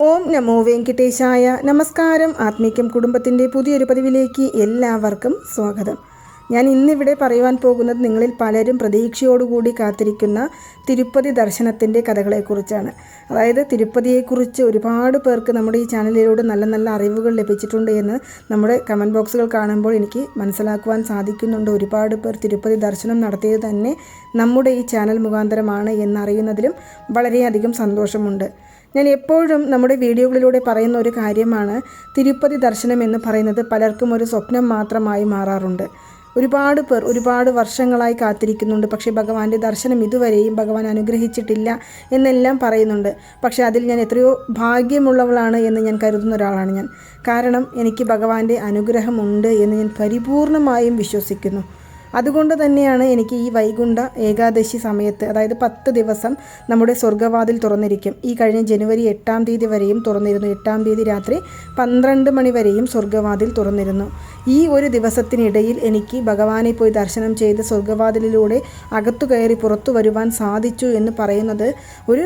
ഓം നമോ വെങ്കിട്ടേശായ. നമസ്കാരം. ആത്മീക്യം കുടുംബത്തിന്റെ പുതിയൊരു പതിവിലേക്ക് എല്ലാവർക്കും സ്വാഗതം. ഞാൻ ഇന്നിവിടെ പറയുവാൻ പോകുന്നത് നിങ്ങളിൽ പലരും പ്രതീക്ഷയോടുകൂടി കാത്തിരിക്കുന്ന തിരുപ്പതി ദർശനത്തിന്റെ കഥകളെക്കുറിച്ചാണ്. അതായത് തിരുപ്പതിയെക്കുറിച്ച് ഒരുപാട് പേർക്ക് നമ്മുടെ ഈ ചാനലിലൂടെ നല്ല നല്ല അറിവുകൾ ലഭിച്ചിട്ടുണ്ട് എന്ന് നമ്മുടെ കമന്റ് ബോക്സുകൾ കാണുമ്പോൾ എനിക്ക് മനസ്സിലാക്കുവാൻ സാധിക്കുന്നുണ്ട്. ഒരുപാട് പേർ തിരുപ്പതി ദർശനം നടത്തിയത് തന്നെ നമ്മുടെ ഈ ചാനൽ മുഖാന്തരമാണ് എന്നറിയുന്നതിലും വളരെയധികം സന്തോഷമുണ്ട്. ഞാൻ എപ്പോഴും നമ്മുടെ വീഡിയോകളിലൂടെ പറയുന്ന ഒരു കാര്യമാണ് തിരുപ്പതി ദർശനം എന്ന് പറയുന്നത് പലർക്കും ഒരു സ്വപ്നം മാത്രമായി മാറാറുണ്ട്. ഒരുപാട് പേർ ഒരുപാട് വർഷങ്ങളായി കാത്തിരിക്കുന്നുണ്ട്. പക്ഷേ ഭഗവാന്റെ ദർശനം ഇതുവരെയും ഭഗവാൻ അനുഗ്രഹിച്ചിട്ടില്ല എന്നെല്ലാം പറയുന്നുണ്ട്. പക്ഷേ അതിൽ ഞാൻ എത്രയോ ഭാഗ്യമുള്ളവളാണ് എന്ന് ഞാൻ കരുതുന്ന ഒരാളാണ് ഞാൻ. കാരണം എനിക്ക് ഭഗവാന്റെ അനുഗ്രഹമുണ്ട് എന്ന് ഞാൻ പരിപൂർണമായും വിശ്വസിക്കുന്നു. അതുകൊണ്ട് തന്നെയാണ് എനിക്ക് ഈ വൈകുണ്ഠ ഏകാദശി സമയത്ത് അതായത് പത്ത് ദിവസം നമ്മുടെ സ്വർഗവാതിൽ തുറന്നിരിക്കും. ഈ കഴിഞ്ഞ ജനുവരി എട്ടാം തീയതി വരെയും തുറന്നിരുന്നു. എട്ടാം തീയതി രാത്രി പന്ത്രണ്ട് മണി വരെയും സ്വർഗവാതിൽ തുറന്നിരുന്നു. ഈ ഒരു ദിവസത്തിനിടയിൽ എനിക്ക് ഭഗവാനെ പോയി ദർശനം ചെയ്ത് സ്വർഗവാതിലിലൂടെ അകത്തു കയറി പുറത്തു വരുവാൻ സാധിച്ചു എന്ന് പറയുന്നത് ഒരു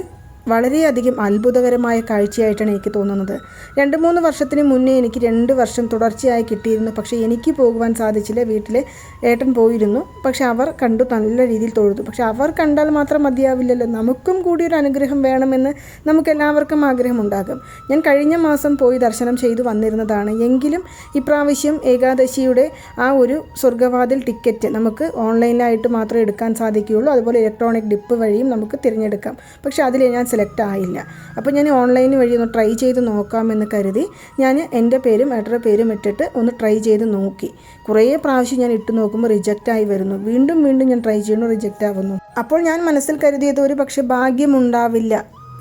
വളരെയധികം അത്ഭുതകരമായ കാഴ്ചയായിട്ടാണ് എനിക്ക് തോന്നുന്നത്. രണ്ട് മൂന്ന് വർഷത്തിന് മുന്നേ എനിക്ക് രണ്ട് വർഷം തുടർച്ചയായി കിട്ടിയിരുന്നു. പക്ഷേ എനിക്ക് പോകുവാൻ സാധിച്ചില്ല. വീട്ടിലെ ഏട്ടൻ പോയിരുന്നു. പക്ഷെ അവർ കണ്ടു. നല്ല രീതിയിൽ തൊഴുതു. പക്ഷെ അവർ കണ്ടാൽ മാത്രം മതിയാവില്ലല്ലോ. നമുക്കും കൂടി ഒരു അനുഗ്രഹം വേണമെന്ന് നമുക്കെല്ലാവർക്കും ആഗ്രഹമുണ്ടാകും. ഞാൻ കഴിഞ്ഞ മാസം പോയി ദർശനം ചെയ്തു വന്നിരുന്നതാണ്. എങ്കിലും ഇപ്രാവശ്യം ഏകാദശിയുടെ ആ ഒരു സ്വർഗവാതിൽ ടിക്കറ്റ് നമുക്ക് ഓൺലൈനായിട്ട് മാത്രമേ എടുക്കാൻ സാധിക്കുകയുള്ളൂ. അതുപോലെ ഇലക്ട്രോണിക് ഡിപ്പ് വഴിയും നമുക്ക് തിരഞ്ഞെടുക്കാം. പക്ഷേ അതിൽ ഞാൻ സെലക്ട് ആയില്ല. അപ്പോൾ ഞാൻ ഓൺലൈൻ വഴി ഒന്ന് ട്രൈ ചെയ്ത് നോക്കാമെന്ന് കരുതി ഞാൻ എന്റെ പേരും ഏട്ടന്റെ പേരും ഇട്ടിട്ട് ഒന്ന് ട്രൈ ചെയ്ത് നോക്കി. കുറേ പ്രാവശ്യം ഞാൻ ഇട്ട് നോക്കുമ്പോൾ റിജക്റ്റ് ആയി വരുന്നു. വീണ്ടും വീണ്ടും ഞാൻ ട്രൈ ചെയ്യുന്നു റിജക്റ്റ് ആവുന്നു. അപ്പോൾ ഞാൻ മനസ്സിൽ കരുതിയത് ഒരു പക്ഷേ ഭാഗ്യമുണ്ടാവില്ല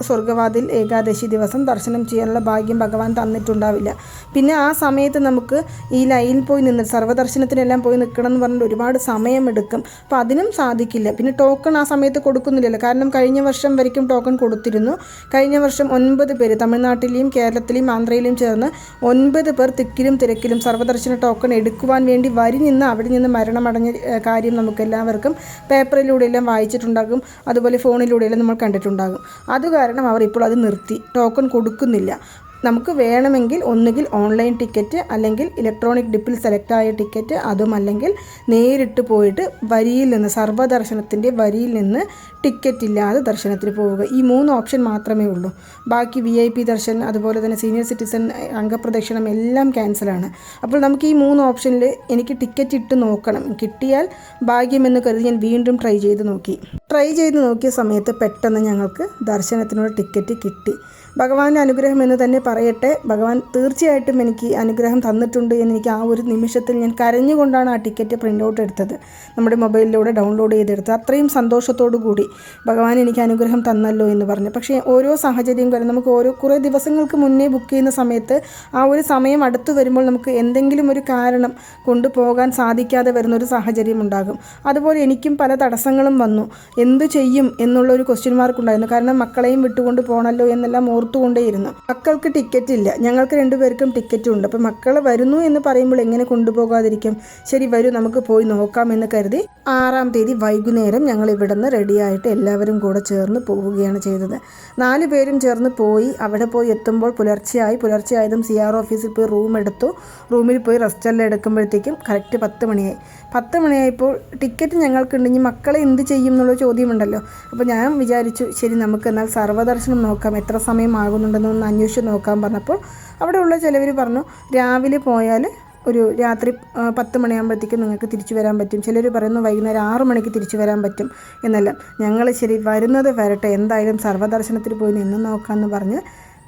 സ്വർഗവാതിൽ ഏകാദശി ദിവസം ദർശനം ചെയ്യാനുള്ള ഭാഗ്യം ഭഗവാൻ തന്നിട്ടുണ്ടാവില്ല. പിന്നെ ആ സമയത്ത് നമുക്ക് ഈ ലൈനിൽ പോയി നിന്ന് സർവദർശനത്തിനെല്ലാം പോയി നിൽക്കണം എന്ന് പറഞ്ഞിട്ട് ഒരുപാട് സമയമെടുക്കും. അപ്പോൾ അതിനും സാധിക്കില്ല. പിന്നെ ടോക്കൺ ആ സമയത്ത് കൊടുക്കുന്നില്ലല്ലോ. കാരണം കഴിഞ്ഞ വർഷം വരയ്ക്കും ടോക്കൺ കൊടുത്തിരുന്നു. കഴിഞ്ഞ വർഷം ഒൻപത് പേര് തമിഴ്നാട്ടിലെയും കേരളത്തിലെയും ആന്ധ്രയിലെയും ചേർന്ന് ഒൻപത് പേർ തിക്കിലും തിരക്കിലും സർവദർശന ടോക്കൺ എടുക്കുവാൻ വേണ്ടി വരി നിന്ന് അവിടെ നിന്ന് മരണമടഞ്ഞ കാര്യം നമുക്ക് എല്ലാവർക്കും പേപ്പറിലൂടെയെല്ലാം വായിച്ചിട്ടുണ്ടാകും. അതുപോലെ ഫോണിലൂടെയെല്ലാം നമ്മൾ കണ്ടിട്ടുണ്ടാകും. അത് കാരണം അവർ ഇപ്പോൾ അത് നിർത്തി. ടോക്കൺ കൊടുക്കുന്നില്ല. നമുക്ക് വേണമെങ്കിൽ ഒന്നുകിൽ ഓൺലൈൻ ടിക്കറ്റ് അല്ലെങ്കിൽ ഇലക്ട്രോണിക് ഡിപ്പിൽ സെലക്ട് ആയ ടിക്കറ്റ് അതും അല്ലെങ്കിൽ നേരിട്ട് പോയിട്ട് വരിയിൽ നിന്ന് സർവദർശനത്തിന്റെ വരിയിൽ നിന്ന് ടിക്കറ്റ് ഇല്ലാതെ ദർശനത്തിന് പോവുക. ഈ മൂന്ന് ഓപ്ഷൻ മാത്രമേ ഉള്ളൂ. ബാക്കി വി ഐ പി ദർശൻ അതുപോലെ തന്നെ സീനിയർ സിറ്റിസൺ അംഗപ്രദക്ഷിണം എല്ലാം ക്യാൻസലാണ് അപ്പോൾ നമുക്ക് ഈ മൂന്ന് ഓപ്ഷനിൽ എനിക്ക് ടിക്കറ്റ് ഇട്ട് നോക്കണം. കിട്ടിയാൽ ഭാഗ്യമെന്ന് കരുതി ഞാൻ വീണ്ടും ട്രൈ ചെയ്ത് നോക്കി. ട്രൈ ചെയ്ത് നോക്കിയ സമയത്ത് പെട്ടെന്ന് ഞങ്ങൾക്ക് ദർശനത്തിനുള്ള ടിക്കറ്റ് കിട്ടി. ഭഗവാന്റെ അനുഗ്രഹം എന്ന് തന്നെ പറയട്ടെ. ഭഗവാൻ തീർച്ചയായിട്ടും എനിക്ക് അനുഗ്രഹം തന്നിട്ടുണ്ട് എന്ന് എനിക്ക് ആ ഒരു നിമിഷത്തിൽ ഞാൻ കരഞ്ഞുകൊണ്ടാണ് ആ ടിക്കറ്റ് പ്രിന്റ് ഔട്ട് എടുത്തത്. നമ്മുടെ മൊബൈലിലൂടെ ഡൗൺലോഡ് ചെയ്തെടുത്തത്. അത്രയും സന്തോഷത്തോടു കൂടി ഭഗവാൻ എനിക്ക് അനുഗ്രഹം തന്നല്ലോ എന്ന് പറഞ്ഞു. പക്ഷേ ഓരോ സാഹചര്യം കാരണം നമുക്ക് ഓരോ കുറേ ദിവസങ്ങൾക്ക് മുന്നേ ബുക്ക് ചെയ്യുന്ന സമയത്ത് ആ ഒരു സമയം അടുത്തു വരുമ്പോൾ നമുക്ക് എന്തെങ്കിലും ഒരു കാരണം കൊണ്ടുപോകാൻ സാധിക്കാതെ വരുന്ന ഒരു സാഹചര്യം ഉണ്ടാകും. അതുപോലെ എനിക്കും പല തടസ്സങ്ങളും വന്നു. എന്തു ചെയ്യും എന്നുള്ള ഒരു ക്വസ്റ്റ്യൻ മാർക്ക് ഉണ്ടായിരുന്നു. കാരണം മക്കളെയും വിട്ടുകൊണ്ട് പോകണമല്ലോ എന്നെല്ലാം ഓർത്തുകൊണ്ടേയിരുന്നു മക്കൾക്ക് ടിക്കറ്റ് ഇല്ല. ഞങ്ങൾക്ക് രണ്ടുപേർക്കും ടിക്കറ്റും ഉണ്ട്. അപ്പം മക്കൾ വരുന്നു എന്ന് പറയുമ്പോൾ എങ്ങനെ കൊണ്ടുപോകാതിരിക്കും? ശരി വരൂ നമുക്ക് പോയി നോക്കാം എന്ന് കരുതി ആറാം തീയതി വൈകുന്നേരം ഞങ്ങൾ ഇവിടുന്ന് റെഡിയായിട്ട് എല്ലാവരും കൂടെ ചേർന്ന് പോവുകയാണ് ചെയ്തത്. നാല് പേരും ചേർന്ന് പോയി അവിടെ പോയി എത്തുമ്പോൾ പുലർച്ചെയായി. പുലർച്ചെയായതും സി ആർ ഓഫീസിൽ പോയി റൂം എടുത്തു. റൂമിൽ പോയി റെസ്റ്റെല്ലാം എടുക്കുമ്പോഴത്തേക്കും കറക്റ്റ് പത്ത് മണിയായി. പത്ത് മണിയായപ്പോൾ ടിക്കറ്റ് ഞങ്ങൾക്കുണ്ടെങ്കിൽ മക്കളെ എന്ത് ചെയ്യും എന്നുള്ള ചോദ്യമുണ്ടല്ലോ. അപ്പോൾ ഞാൻ വിചാരിച്ചു ശരി നമുക്ക് എന്നാൽ സർവദർശനം നോക്കാം. എത്ര സമയം ആകുന്നുണ്ടെന്ന് ഒന്ന് അന്വേഷിച്ച് നോക്കാൻ പറഞ്ഞപ്പോൾ അവിടെയുള്ള ചിലവർ പറഞ്ഞു രാവിലെ പോയാൽ ഒരു രാത്രി പത്ത് മണിയാകുമ്പോഴത്തേക്കും നിങ്ങൾക്ക് തിരിച്ചു വരാൻ പറ്റും. ചിലർ പറയുന്നു വൈകുന്നേരം ആറ് മണിക്ക് തിരിച്ചു വരാൻ പറ്റും എന്നല്ല. ഞങ്ങൾ ശരി വരുന്നത് വരട്ടെ എന്തായാലും സർവദർശനത്തിൽ പോയി നിന്ന് നോക്കാമെന്ന് പറഞ്ഞ്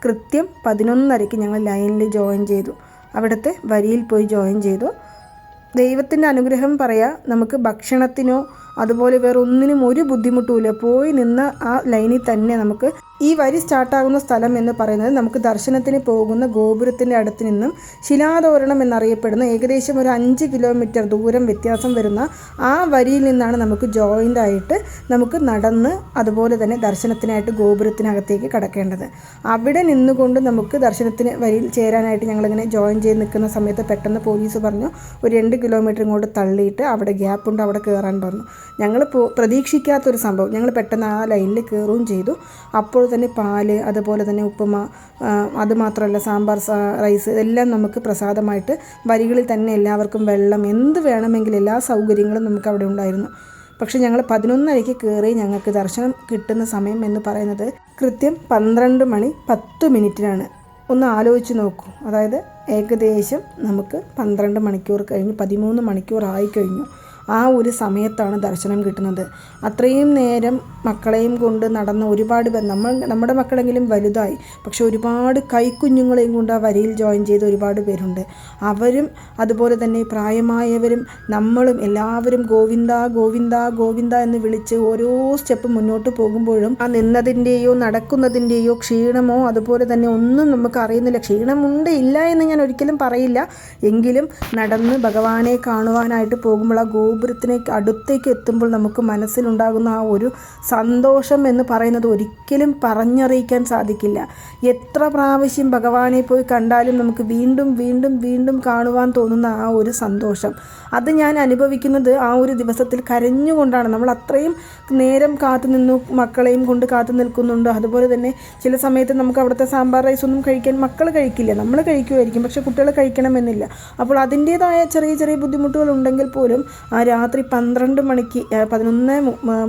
കൃത്യം പതിനൊന്നരയ്ക്ക് ഞങ്ങൾ ലൈനിൽ ജോയിൻ ചെയ്തു. അവിടുത്തെ വരിയിൽ പോയി ജോയിൻ ചെയ്തു. ദൈവത്തിന്റെ അനുഗ്രഹം പറയാം നമുക്ക് ഭക്ഷണത്തിനോ അതുപോലെ വേറെ ഒന്നിനും ഒരു ബുദ്ധിമുട്ടുമില്ല. പോയി നിന്ന് ആ ലൈനിൽ തന്നെ നമുക്ക് ഈ വരി സ്റ്റാർട്ടാകുന്ന സ്ഥലം എന്ന് പറയുന്നത് നമുക്ക് ദർശനത്തിന് പോകുന്ന ഗോപുരത്തിന്റെ അടുത്ത് നിന്നും ശിലാതോരണം എന്നറിയപ്പെടുന്ന ഏകദേശം ഒരു അഞ്ച് കിലോമീറ്റർ ദൂരം വ്യത്യാസം വരുന്ന ആ വരിയിൽ നിന്നാണ് നമുക്ക് ജോയിന്റ് ആയിട്ട് നമുക്ക് നടന്ന് അതുപോലെ തന്നെ ദർശനത്തിനായിട്ട് ഗോപുരത്തിനകത്തേക്ക് കടക്കേണ്ടത്. അവിടെ നിന്നുകൊണ്ട് നമുക്ക് ദർശനത്തിന് വരിയിൽ ചേരാനായിട്ട് ഞങ്ങളിങ്ങനെ ജോയിൻ ചെയ്ത് നിൽക്കുന്ന സമയത്ത് പെട്ടെന്ന് പോലീസ് പറഞ്ഞു ഒരു രണ്ട് കിലോമീറ്റർ ഇങ്ങോട്ട് തള്ളിയിട്ട് അവിടെ ഗ്യാപ്പുണ്ട് അവിടെ കയറാൻ പറഞ്ഞു. ഞങ്ങൾ പ്രതീക്ഷിക്കാത്തൊരു സംഭവം. ഞങ്ങൾ പെട്ടെന്ന് ആ ലൈനിൽ കയറുകയും ചെയ്തു. അപ്പോൾ തന്നെ പാൽ അതുപോലെ തന്നെ ഉപ്പുമ അതുമാത്രമല്ല സാമ്പാർ റൈസ് ഇതെല്ലാം നമുക്ക് പ്രസാദമായിട്ട് വരികളിൽ തന്നെ എല്ലാവർക്കും വെള്ളം എന്ത് വേണമെങ്കിലും എല്ലാ സൗകര്യങ്ങളും നമുക്ക് അവിടെ ഉണ്ടായിരുന്നു. പക്ഷേ ഞങ്ങൾ പതിനൊന്നരയ്ക്ക് കയറി ഞങ്ങൾക്ക് ദർശനം കിട്ടുന്ന സമയം എന്ന് പറയുന്നത് കൃത്യം പന്ത്രണ്ട് മണി പത്ത് മിനിറ്റിനാണ്. ഒന്ന് ആലോചിച്ച് നോക്കൂ. അതായത് ഏകദേശം നമുക്ക് പന്ത്രണ്ട് മണിക്കൂർ കഴിഞ്ഞ് പതിമൂന്ന് മണിക്കൂർ ആയി കഴിഞ്ഞു. ആ ഒരു സമയത്താണ് ദർശനം കിട്ടുന്നത്. അത്രയും നേരം മക്കളെയും കൊണ്ട് നടന്ന ഒരുപാട് നമ്മൾ നമ്മുടെ മക്കളെങ്കിലും വലുതായി. പക്ഷെ ഒരുപാട് കൈക്കുഞ്ഞുങ്ങളെയും കൊണ്ട് ആ വരിയിൽ ജോയിൻ ചെയ്ത ഒരുപാട് പേരുണ്ട്. അവരും അതുപോലെ തന്നെ പ്രായമായവരും നമ്മളും എല്ലാവരും ഗോവിന്ദ ഗോവിന്ദ ഗോവിന്ദ എന്ന് വിളിച്ച് ഓരോ സ്റ്റെപ്പ് മുന്നോട്ട് പോകുമ്പോഴും ആ നിന്നതിന്റെയോ നടക്കുന്നതിന്റെയോ ക്ഷീണമോ അതുപോലെ തന്നെ ഒന്നും നമുക്ക് അറിയുന്നില്ല. ക്ഷീണമുണ്ട് ഇല്ല എന്ന് ഞാൻ ഒരിക്കലും പറയില്ല. എങ്കിലും നടന്ന് ഭഗവാനെ കാണുവാനായിട്ട് പോകുമ്പോൾ ആ ഗോപുരത്തിനേക്ക് അടുത്തേക്ക് എത്തുമ്പോൾ നമുക്ക് മനസ്സിലുണ്ടാകുന്ന ആ ഒരു സന്തോഷം എന്ന് പറയുന്നത് ഒരിക്കലും പറഞ്ഞറിയിക്കാൻ സാധിക്കില്ല. എത്ര പ്രാവശ്യം ഭഗവാനെ പോയി കണ്ടാലും നമുക്ക് വീണ്ടും വീണ്ടും വീണ്ടും കാണുവാൻ തോന്നുന്ന ആ ഒരു സന്തോഷം. അത് ഞാൻ അനുഭവിക്കുന്നത് ആ ഒരു ദിവസത്തിൽ കരഞ്ഞുകൊണ്ടാണ്. നമ്മൾ അത്രയും നേരം കാത്തു നിന്നു മക്കളെയും കൊണ്ട് കാത്തു നിൽക്കുന്നുണ്ട്. അതുപോലെ തന്നെ ചില സമയത്ത് നമുക്ക് അവിടുത്തെ സാമ്പാർ റൈസ് ഒന്നും കഴിക്കാൻ മക്കൾ കഴിക്കില്ല. നമ്മൾ കഴിക്കുമായിരിക്കും പക്ഷെ കുട്ടികൾ കഴിക്കണമെന്നില്ല. അപ്പോൾ അതിന്റേതായ ചെറിയ ചെറിയ ബുദ്ധിമുട്ടുകൾ ഉണ്ടെങ്കിൽ പോലും ആ രാത്രി പന്ത്രണ്ട് മണിക്ക് പതിനൊന്ന്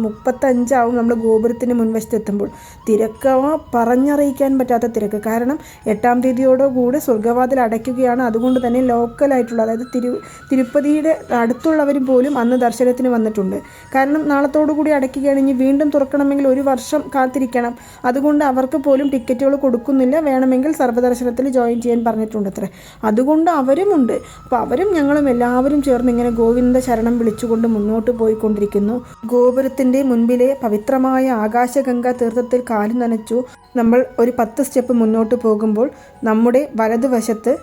മുപ്പത്തഞ്ചാവും നമ്മൾ ഗോപുരത്തിന് മുൻവശത്ത് എത്തുമ്പോൾ. തിരക്ക്? പറഞ്ഞറിയിക്കാൻ പറ്റാത്ത തിരക്ക്. കാരണം എട്ടാം തീയതിയോടുകൂടി സ്വർഗവാതിൽ അടയ്ക്കുകയാണ്. അതുകൊണ്ട് തന്നെ ലോക്കലായിട്ടുള്ള അതായത് തിരു തിരുപ്പതിയുടെ അടുത്തുള്ളവരും പോലും അന്ന് ദർശനത്തിന് വന്നിട്ടുണ്ട്. കാരണം നാളത്തോടു കൂടി അടയ്ക്കുകയാണെങ്കിൽ വീണ്ടും തുറക്കണമെങ്കിൽ ഒരു വർഷം കാത്തിരിക്കണം. അതുകൊണ്ട് അവർക്ക് പോലും ടിക്കറ്റുകൾ കൊടുക്കുന്നില്ല. വേണമെങ്കിൽ സർവദർശനത്തിൽ ജോയിൻ ചെയ്യാൻ പറഞ്ഞിട്ടുണ്ട് അത്ര അതുകൊണ്ട് അവരുമുണ്ട്. അപ്പോൾ അവരും ഞങ്ങളും എല്ലാവരും ചേർന്ന് ഇങ്ങനെ ഗോവിന്ദ ശരണം വിളിച്ചുകൊണ്ട് മുന്നോട്ട് പോയിക്കൊണ്ടിരിക്കുന്നു. ഗോപുരത്തിന്റെ മുൻപിലെ പവിത്രമായ ആകാശഗംഗ തീർത്ഥത്തിൽ കാലു നനച്ചു നമ്മൾ ഒരു പത്ത് സ്റ്റെപ്പ് മുന്നോട്ട് പോകുമ്പോൾ നമ്മുടെ വലതുവശത്ത്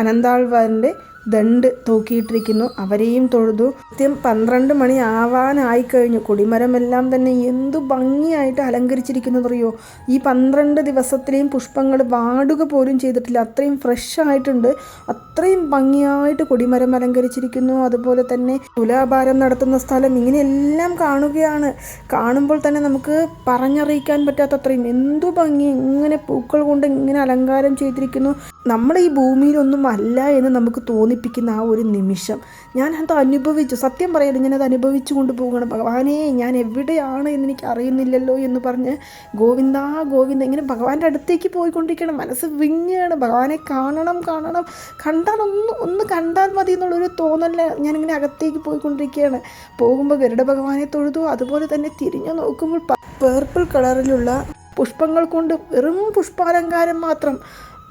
അനന്താൾവാറിന്റെ ദണ്ട് തൂക്കിയിട്ടിരിക്കുന്നു. അവരെയും തൊഴുതു. കൃത്യം പന്ത്രണ്ട് മണി ആവാനായി കഴിഞ്ഞു. കൊടിമരമെല്ലാം തന്നെ എന്തു ഭംഗിയായിട്ട് അലങ്കരിച്ചിരിക്കുന്നു അറിയോ ഈ പന്ത്രണ്ട് ദിവസത്തിലെയും പുഷ്പങ്ങൾ വാടുക പോലും ചെയ്തിട്ടില്ല. അത്രയും ഫ്രഷ് ആയിട്ടുണ്ട്. അത്രയും ഭംഗിയായിട്ട് കൊടിമരം അലങ്കരിച്ചിരിക്കുന്നു. അതുപോലെ തന്നെ തുലാഭാരം നടത്തുന്ന സ്ഥലം ഇങ്ങനെയെല്ലാം കാണുകയാണ്. കാണുമ്പോൾ തന്നെ നമുക്ക് പറഞ്ഞറിയിക്കാൻ പറ്റാത്ത അത്രയും എന്തു ഭംഗി ഇങ്ങനെ പൂക്കൾ കൊണ്ട് ഇങ്ങനെ അലങ്കാരം ചെയ്തിരിക്കുന്നു. നമ്മൾ ഈ ഭൂമിയിലൊന്നും അല്ല എന്ന് നമുക്ക് തോന്നിപ്പിക്കുന്ന ആ ഒരു നിമിഷം. ഞാൻ അത് അനുഭവിച്ചു. സത്യം പറയരുത് ഞാനത് അനുഭവിച്ചു കൊണ്ട് പോകണം ഭഗവാനേ ഞാൻ എവിടെയാണ് എന്ന് എനിക്ക് അറിയുന്നില്ലല്ലോ എന്ന് പറഞ്ഞ് ഗോവിന്ദ ഗോവിന്ദ ഇങ്ങനെ ഭഗവാന്റെ അടുത്തേക്ക് പോയിക്കൊണ്ടിരിക്കണം മനസ്സ് വിങ്ങുകയാണ്. ഭഗവാനെ കാണണം കാണണം. കണ്ടാൽ ഒന്ന് ഒന്ന് കണ്ടാൽ മതി എന്നുള്ളൊരു തോന്നല്ല ഞാനിങ്ങനെ അകത്തേക്ക് പോയിക്കൊണ്ടിരിക്കുകയാണ്. പോകുമ്പോൾ ഗരുഡ ഭഗവാനെ തൊഴുതു. അതുപോലെ തന്നെ തിരിഞ്ഞു നോക്കുമ്പോൾ പേർപ്പിൾ കളറിലുള്ള പുഷ്പങ്ങൾ കൊണ്ട് വെറും പുഷ്പാലങ്കാരം മാത്രം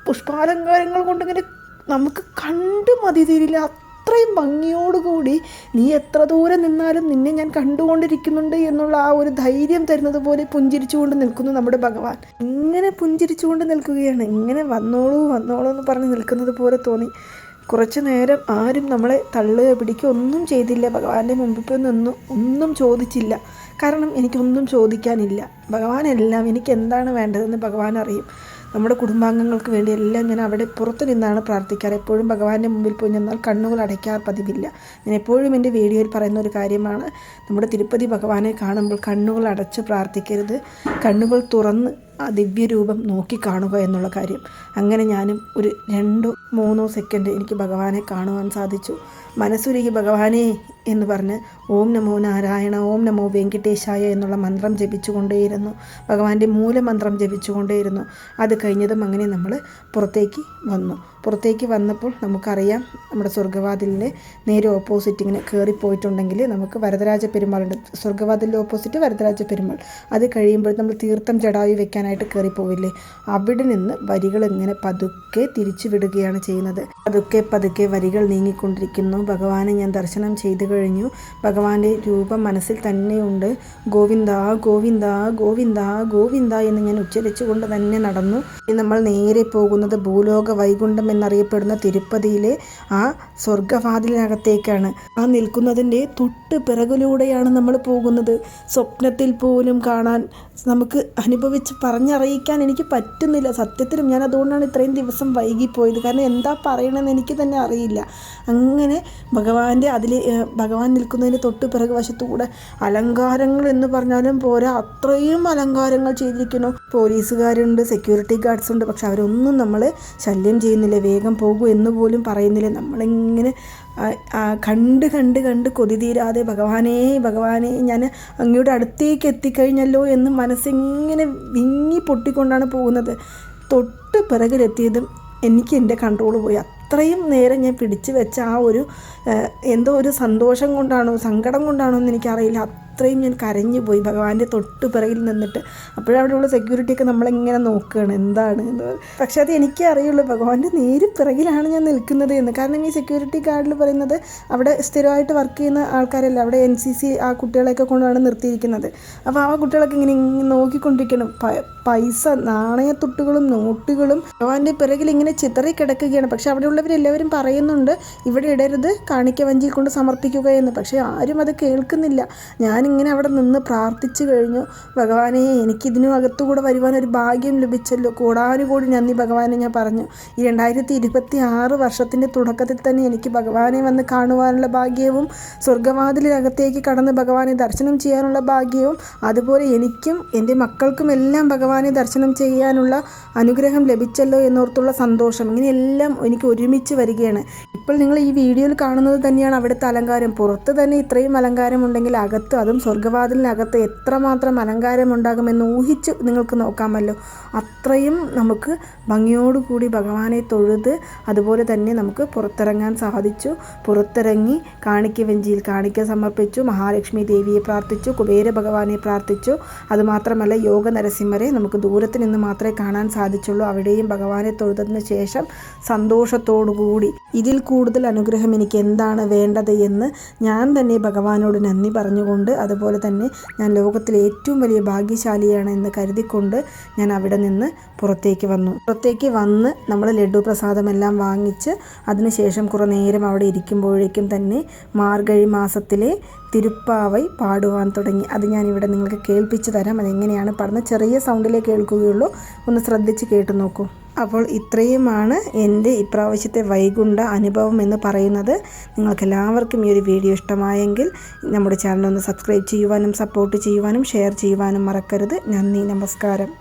പുഷ്പാലങ്കാരങ്ങൾ കൊണ്ടിങ്ങനെ നമുക്ക് കണ്ടു മതി തീരില്ല അത്രയും ഭംഗിയോടുകൂടി നീ എത്ര ദൂരെ നിന്നാലും നിന്നെ ഞാൻ കണ്ടുകൊണ്ടിരിക്കുന്നുണ്ട് എന്നുള്ള ആ ഒരു ധൈര്യം തരുന്നത് പോലെ പുഞ്ചിരിച്ചുകൊണ്ട് നിൽക്കുന്നു നമ്മുടെ ഭഗവാൻ. ഇങ്ങനെ പുഞ്ചിരിച്ചുകൊണ്ട് നിൽക്കുകയാണ്. ഇങ്ങനെ വന്നോളൂ വന്നോളൂ എന്ന് പറഞ്ഞ് നിൽക്കുന്നത് പോലെ തോന്നി. കുറച്ച് നേരം ആരും നമ്മളെ തള്ളുക പിടിക്കുക ഒന്നും ചെയ്തില്ല. ഭഗവാന്റെ മുമ്പിൽ പോയി ഒന്നും ചോദിച്ചില്ല. കാരണം എനിക്കൊന്നും ചോദിക്കാനില്ല. ഭഗവാൻ എല്ലാം എനിക്ക് എന്താണ് വേണ്ടതെന്ന് ഭഗവാൻ അറിയും. നമ്മുടെ കുടുംബാംഗങ്ങൾക്ക് വേണ്ടി എല്ലാം ഞാൻ അവിടെ പുറത്തു നിന്നാണ് പ്രാർത്ഥിക്കാറ്. എപ്പോഴും ഭഗവാന്റെ മുമ്പിൽ പോയി നിന്നാൽ കണ്ണുകൾ അടയ്ക്കാർ പതിവില്ല. ഞാൻ എപ്പോഴും എന്റെ വീഡിയോയിൽ പറയുന്ന ഒരു കാര്യമാണ് നമ്മുടെ തിരുപ്പതി ഭഗവാനെ കാണുമ്പോൾ കണ്ണുകൾ അടച്ച് പ്രാർത്ഥിക്കരുത്. കണ്ണുകൾ തുറന്ന് ആ ദിവ്യരൂപം നോക്കിക്കാണുക എന്നുള്ള കാര്യം. അങ്ങനെ ഞാനും ഒരു രണ്ടോ മൂന്നോ സെക്കൻഡ് എനിക്ക് ഭഗവാനെ കാണുവാൻ സാധിച്ചു. മനസ്സുരുകി ഭഗവാനെ എന്ന് പറഞ്ഞ് ഓം നമോ നാരായണ ഓം നമോ വെങ്കിട്ടേശായ എന്നുള്ള മന്ത്രം ജപിച്ചുകൊണ്ടേയിരുന്നു. ഭഗവാന്റെ മൂലമന്ത്രം ജപിച്ചുകൊണ്ടേയിരുന്നു. അത് കഴിഞ്ഞതും അങ്ങനെ നമ്മൾ പുറത്തേക്ക് വന്നു. പുറത്തേക്ക് വന്നപ്പോൾ നമുക്കറിയാം നമ്മുടെ സ്വർഗവാതിലിന്റെ നേരെ ഓപ്പോസിറ്റ് ഇങ്ങനെ കയറിപ്പോയിട്ടുണ്ടെങ്കിൽ നമുക്ക് വരദരാജ പെരുമാളുണ്ട്. സ്വർഗവാതിലിന്റെ ഓപ്പോസിറ്റ് വരദരാജ പെരുമാൾ. അത് കഴിയുമ്പോൾ നമ്മൾ തീർത്ഥം ജടായു വെക്കാനായിട്ട് കയറിപ്പോവില്ലേ? അവിടെ നിന്ന് വരികൾ ഇങ്ങനെ പതുക്കെ തിരിച്ചു വിടുകയാണ് ചെയ്യുന്നത്. പതുക്കെ പതുക്കെ വരികൾ നീങ്ങിക്കൊണ്ടിരിക്കുന്നു. ഭഗവാനെ ഞാൻ ദർശനം ചെയ്തു കഴിഞ്ഞു. ഭഗവാന്റെ രൂപം മനസ്സിൽ തന്നെയുണ്ട്. ഗോവിന്ദ ഗോവിന്ദ ഗോവിന്ദ ഗോവിന്ദ എന്ന് ഞാൻ ഉച്ചരിച്ചുകൊണ്ട് തന്നെ നടന്നു. നമ്മൾ നേരെ പോകുന്നത് ഭൂലോക വൈകുണ്ഠം എന്നറിയപ്പെടുന്ന തിരുപ്പതിയിലെ ആ സ്വർഗവാതിലിനകത്തേക്കാണ് ആ നിൽക്കുന്നതിന്റെ തൊട്ട് പിറകിലൂടെയാണ് നമ്മൾ പോകുന്നത്. സ്വപ്നത്തിൽ പോലും കാണാൻ നമുക്ക് അനുഭവിച്ച് പറഞ്ഞറിയിക്കാൻ എനിക്ക് പറ്റുന്നില്ല. സത്യത്തിലും ഞാൻ അതുകൊണ്ടാണ് ഇത്രയും ദിവസം വൈകിപ്പോയത്. കാരണം എന്താ പറയണമെന്ന് എനിക്ക് തന്നെ അറിയില്ല. അങ്ങനെ ഭഗവാന്റെ അതിൽ ഭഗവാൻ നിൽക്കുന്നതിന്റെ തൊട്ട് പിറകു വശത്തുകൂടെ അലങ്കാരങ്ങൾ എന്ന് പറഞ്ഞാലും പോരാ. അത്രയും അലങ്കാരങ്ങൾ ചെയ്തിരിക്കുന്നു. പോലീസുകാരുണ്ട് സെക്യൂരിറ്റി ഗാർഡ്സ് ഉണ്ട് പക്ഷെ അവരൊന്നും നമ്മൾ ശല്യം ചെയ്യുന്നില്ല. വേഗം പോകൂ എന്ന് പോലും പറയുന്നില്ല. നമ്മളിങ്ങനെ കണ്ട് കണ്ട് കണ്ട് കൊതി തീരാതെ ഭഗവാനേ ഭഗവാനെ ഞാൻ അങ്ങയുടെ അടുത്തേക്ക് എത്തിക്കഴിഞ്ഞല്ലോ എന്ന് മനസ്സിങ്ങനെ വിങ്ങി പൊട്ടിക്കൊണ്ടാണ് പോകുന്നത്. തൊട്ട് പിറകിലെത്തിയതും എനിക്ക് എന്റെ കൺട്രോൾ പോയി. അത്രയും നേരം ഞാൻ പിടിച്ചു വെച്ച ആ ഒരു എന്തോ ഒരു സന്തോഷം കൊണ്ടാണോ സങ്കടം കൊണ്ടാണോ എന്ന് എനിക്കറിയില്ല. അത്രയും ഞാൻ കരഞ്ഞു പോയി. ഭഗവാന്റെ തൊട്ട് പിറകിൽ നിന്നിട്ട് അപ്പോഴവിടെയുള്ള സെക്യൂരിറ്റിയൊക്കെ നമ്മളിങ്ങനെ നോക്കുകയാണ് എന്താണ് എന്ന് പക്ഷെ അത് എനിക്കേ അറിയുള്ളൂ. ഭഗവാന്റെ നേര് പിറകിലാണ് ഞാൻ നിൽക്കുന്നത് എന്ന്. കാരണം ഈ സെക്യൂരിറ്റി ഗാർഡിൽ പറയുന്നത് അവിടെ സ്ഥിരമായിട്ട് വർക്ക് ചെയ്യുന്ന ആൾക്കാരല്ല. അവിടെ എൻ സി സി ആ കുട്ടികളെയൊക്കെ കൊണ്ടാണ് നിർത്തിയിരിക്കുന്നത്. അപ്പോൾ ആ കുട്ടികളൊക്കെ ഇങ്ങനെ നോക്കിക്കൊണ്ടിരിക്കണം. പൈസ നാണയത്തൊട്ടുകളും നോട്ടുകളും ഭഗവാന്റെ പിറകിൽ ഇങ്ങനെ ചിതറി കിടക്കുകയാണ്. പക്ഷെ അവിടെയുള്ളവരെല്ലാവരും പറയുന്നുണ്ട് ഇവിടെ ഇടരുത് കാണിക്ക വഞ്ചി കൊണ്ട് സമർപ്പിക്കുക എന്ന്. പക്ഷേ ആരും അത് കേൾക്കുന്നില്ല. ഞാനിങ്ങനെ അവിടെ നിന്ന് പ്രാർത്ഥിച്ചു കഴിഞ്ഞു. ഭഗവാനെ എനിക്കിതിനും അകത്തുകൂടെ വരുവാൻ ഒരു ഭാഗ്യം ലഭിച്ചല്ലോ. കൂടാനുകൂടി നന്ദി ഭഗവാനെ ഞാൻ പറഞ്ഞു. ഈ രണ്ടായിരത്തി ഇരുപത്തി ആറ് വർഷത്തിന്റെ തുടക്കത്തിൽ തന്നെ എനിക്ക് ഭഗവാനെ വന്ന് കാണുവാനുള്ള ഭാഗ്യവും സ്വർഗവാതിലിനകത്തേക്ക് കടന്ന് ഭഗവാനെ ദർശനം ചെയ്യാനുള്ള ഭാഗ്യവും അതുപോലെ എനിക്കും എന്റെ മക്കൾക്കും എല്ലാം ഭഗവാനെ ദർശനം ചെയ്യാനുള്ള അനുഗ്രഹം ലഭിച്ചല്ലോ എന്നോർത്തുള്ള സന്തോഷം. ഇങ്ങനെയെല്ലാം എനിക്ക് ഒരുമിച്ച് വരികയാണ്. ഇപ്പോൾ നിങ്ങൾ ഈ വീഡിയോയിൽ കാണുന്നത് തന്നെയാണ് അവിടുത്തെ അലങ്കാരം. പുറത്ത് തന്നെ ഇത്രയും അലങ്കാരം ഉണ്ടെങ്കിൽ അകത്ത് അതും സ്വർഗവാതിലിനകത്ത് എത്രമാത്രം അലങ്കാരം ഉണ്ടാകുമെന്ന് ഊഹിച്ച് നിങ്ങൾക്ക് നോക്കാമല്ലോ. അത്രയും നമുക്ക് ഭംഗിയോടുകൂടി ഭഗവാനെ തൊഴുത് അതുപോലെ തന്നെ നമുക്ക് പുറത്തിറങ്ങാൻ സാധിച്ചു. പുറത്തിറങ്ങി കാണിക്ക വെഞ്ചിയിൽ കാണിക്ക സമർപ്പിച്ചു. മഹാലക്ഷ്മി ദേവിയെ പ്രാർത്ഥിച്ചു. കുബേര ഭഗവാനെ പ്രാർത്ഥിച്ചു. അതുമാത്രമല്ല യോഗ നരസിംഹരെ നമുക്ക് ദൂരത്ത് നിന്ന് മാത്രമേ കാണാൻ സാധിച്ചുള്ളൂ. അവിടെയും ഭഗവാനെ തൊഴുതതിന് ശേഷം സന്തോഷത്തോടുകൂടി. ഇതിൽ കൂടുതൽ അനുഗ്രഹം എനിക്ക് എന്താണ് വേണ്ടത് എന്ന് ഞാൻ തന്നെ ഭഗവാനോട് നന്ദി പറഞ്ഞുകൊണ്ട് അതുപോലെ തന്നെ ഞാൻ ലോകത്തിലെ ഏറ്റവും വലിയ ഭാഗ്യശാലിയാണ് എന്ന് കരുതിക്കൊണ്ട് ഞാൻ അവിടെ നിന്ന് പുറത്തേക്ക് വന്നു. പുറത്തേക്ക് വന്ന് നമ്മൾ ലഡു പ്രസാദമെല്ലാം വാങ്ങിച്ച് അതിനുശേഷം കുറേ നേരം അവിടെ ഇരിക്കുമ്പോഴേക്കും തന്നെ മാർഗഴി മാസത്തിലെ തിരുപ്പാവൈ പാടുവാൻ തുടങ്ങി. അത് ഞാൻ ഇവിടെ നിങ്ങൾക്ക് കേൾപ്പിച്ച് തരാം. അതെങ്ങനെയാണ് പാടുന്നത് ചെറിയ സൗണ്ടിലേ കേൾക്കുകയുള്ളൂ. ഒന്ന് ശ്രദ്ധിച്ച് കേട്ടു നോക്കൂ. അപ്പോൾ ഇത്രയുമാണ് എന്റെ ഇപ്രാവശ്യത്തെ വൈകുണ്ഠ അനുഭവം എന്ന് പറയുന്നത്. നിങ്ങൾക്കെല്ലാവർക്കും ഈ ഒരു വീഡിയോ ഇഷ്ടമായെങ്കിൽ നമ്മുടെ ചാനൽ ഒന്ന് സബ്സ്ക്രൈബ് ചെയ്യുവാനും സപ്പോർട്ട് ചെയ്യുവാനും ഷെയർ ചെയ്യുവാനും മറക്കരുത്. നന്ദി നമസ്കാരം.